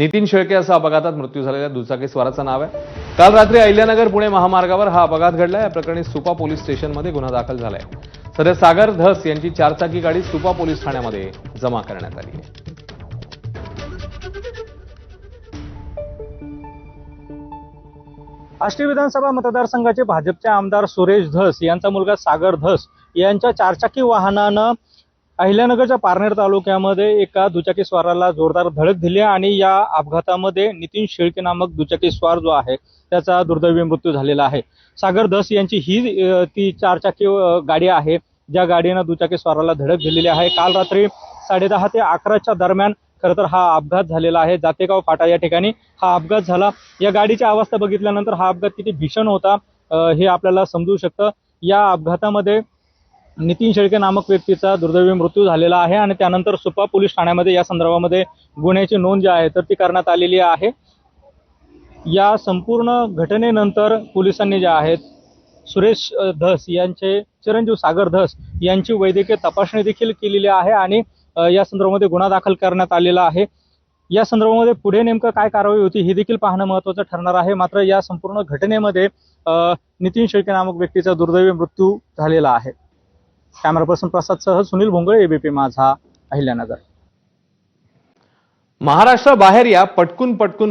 नितीन शेळके असं अपघातात मृत्यू झालेल्या दुचाकी स्वाराचं नाव आहे. काल रात्री अहिल्यानगर पुणे महामार्गावर हा अपघात घडला या प्रकरणी सुपा पोलीस स्टेशनमध्ये गुन्हा दाखल झालाय. सध्या सागर धस यांची चारचाकी गाडी सुपा पोलीस ठाण्यामध्ये जमा करण्यात आली आहे. आष्टी विधानसभा मतदारसंघाचे भाजपचे आमदार सुरेश धस यांचा मुलगा सागर धस यांच्या चारचाकी वाहनानं अहिल्यानगरच्या पारनेर तालुक्यामध्ये एका दुचाकी स्वाराला जोरदार धडक दिली आणि या अपघातामध्ये नितीन शेळके नामक दुचाकी स्वार जो आहे त्याचा दुर्दैवी मृत्यू झालेला आहे. सागर धस यांची ही ती चारचाकी गाडी आहे. ज्या गाडीनं दुचाकी स्वाराला धडक दिलेली आहे. काल रात्री साडेदहा ते अकराच्या दरम्यान खरं तर हा अपघात झालेला आहे. जातेगाव फाटा या ठिकाणी हा अपघात झाला. या गाडीची अवस्था बघितल्यानंतर हा अपघात किती भीषण होता हे आपल्याला समजू शकतं. या अपघातामध्ये नितीन शेळके नामक व्यक्तीचा दुर्दैवी मृत्यू झालेला आहे आणि त्यानंतर सुपा पोलीस ठाण्यामध्ये या संदर्भामध्ये गुन्ह्याची नोंद जी आहे तर ती करण्यात आलेली आहे. या संपूर्ण घटनेनंतर पोलिसांनी जे आहेत सुरेश धस यांचे चिरंजीव सागर धस यांची वैद्यकीय तपासणी देखील केलेली आहे आणि या संदर्भामध्ये गुन्हा दाखल करण्यात आलेला आहे. या संदर्भामध्ये पुढे नेमकं काय कारवाई होती हे देखील पाहणं महत्त्वाचं ठरणार आहे. मात्र या संपूर्ण घटनेमध्ये नितीन शेळके नामक व्यक्तीचा दुर्दैवी मृत्यू झालेला आहे. कॅमेरा पर्सन प्रसादसह सुनील भोंगळे एबीपी माझा अहिल्यानगर. महाराष्ट्राबाहेर या पटकून पटकून